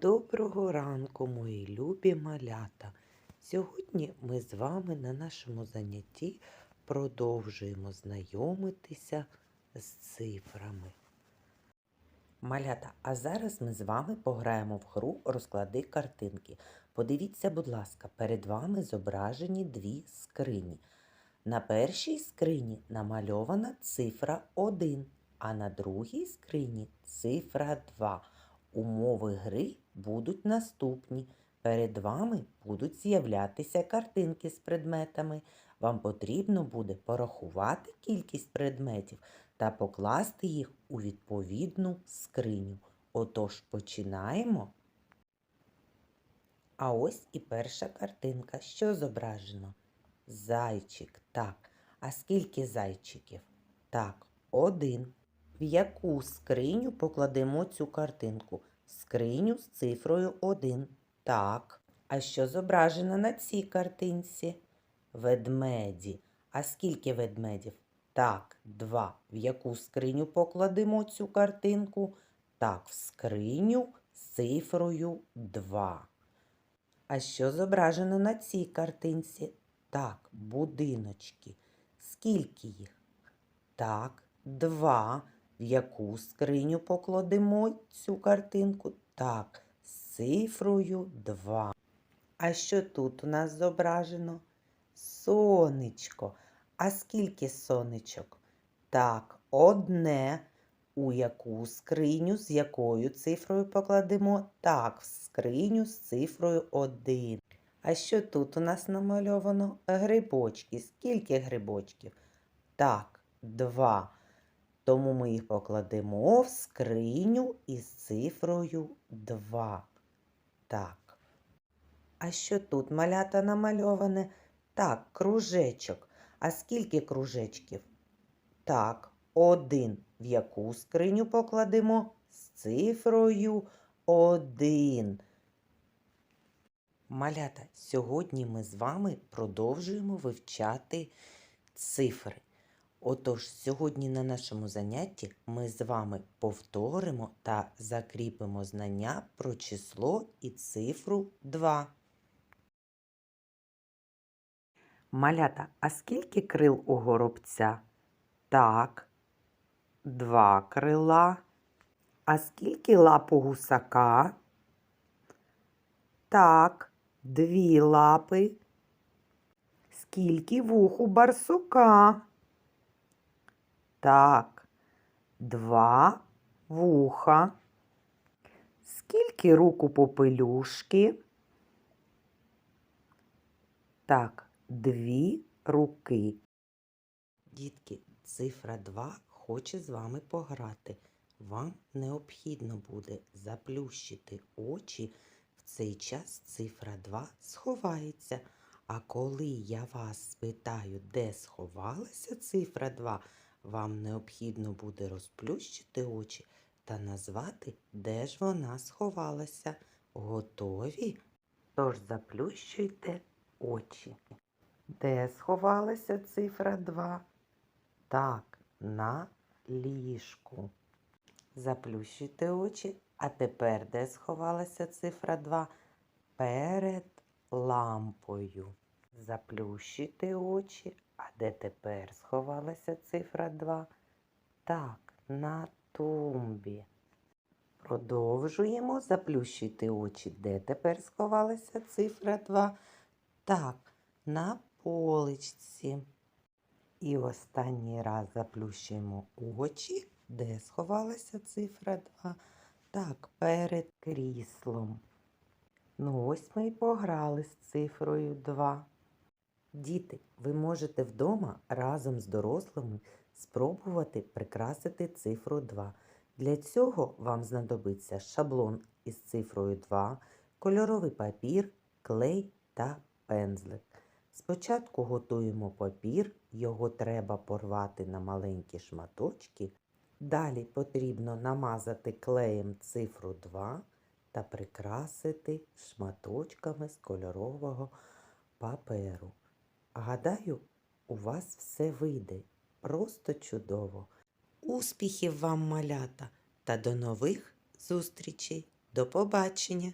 Доброго ранку, мої любі малята. Сьогодні ми з вами на нашому занятті продовжуємо знайомитися з цифрами. Малята, а зараз ми з вами пограємо в гру розклади картинки. Подивіться, будь ласка, перед вами зображені дві скрині. На першій скрині намальована цифра 1, а на другій скрині цифра 2. Умови гри будуть наступні. Перед вами будуть з'являтися картинки з предметами. Вам потрібно буде порахувати кількість предметів та покласти їх у відповідну скриню. Отож починаємо. А ось і перша картинка. Що зображено? Зайчик. Так. А скільки зайчиків? Так, один. В яку скриню покладемо цю картинку? Скриню з цифрою 1. Так. А що зображено на цій картинці? Ведмеді. А скільки ведмедів? Так, два. В яку скриню покладемо цю картинку? Так, в скриню з цифрою 2. А що зображено на цій картинці? Так, будиночки. Скільки їх? Так, два. В яку скриню покладемо цю картинку? Так, з цифрою 2. А що тут у нас зображено? Сонечко. А скільки сонечок? Так, одне. У яку скриню з якою цифрою покладемо? Так, в скриню з цифрою 1. А що тут у нас намальовано? Грибочки. Скільки грибочків? Так, два. Тому ми їх покладемо в скриню із цифрою 2. Так. А що тут малята намальоване? Так, кружечок. А скільки кружечків? Так, один. В яку скриню покладемо? З цифрою 1. Малята, сьогодні ми з вами продовжуємо вивчати цифри. Отож, сьогодні на нашому занятті ми з вами повторимо та закріпимо знання про число і цифру 2. Малята, а скільки крил у горобця? Так, два крила. А скільки лап у гусака? Так, дві лапи. Скільки вух у барсука? Так, два вуха. Скільки рук у попелюшки? Так, дві руки. Дітки, цифра 2 хоче з вами пограти. Вам необхідно буде заплющити очі. В цей час цифра 2 сховається. А коли я вас спитаю, де сховалася цифра 2, вам необхідно буде розплющити очі та назвати, де ж вона сховалася. Готові? Тож заплющуйте очі. Де сховалася цифра 2? Так, на ліжку. Заплющуйте очі. А тепер де сховалася цифра 2? Перед лампою. Заплющуйте очі. А де тепер сховалася цифра 2? Так, на тумбі. Продовжуємо заплющуйте очі. Де тепер сховалася цифра 2? Так, на поличці. І останній раз заплющуємо очі. Де сховалася цифра 2? Так, перед кріслом. Ну, ось ми і пограли з цифрою 2. Діти, ви можете вдома разом з дорослими спробувати прикрасити цифру 2. Для цього вам знадобиться шаблон із цифрою 2, кольоровий папір, клей та пензлик. Спочатку готуємо папір, його треба порвати на маленькі шматочки. Далі потрібно намазати клеєм цифру 2 та прикрасити шматочками з кольорового паперу. Гадаю, у вас все вийде просто чудово. Успіхів вам, малята, та до нових зустрічей! До побачення!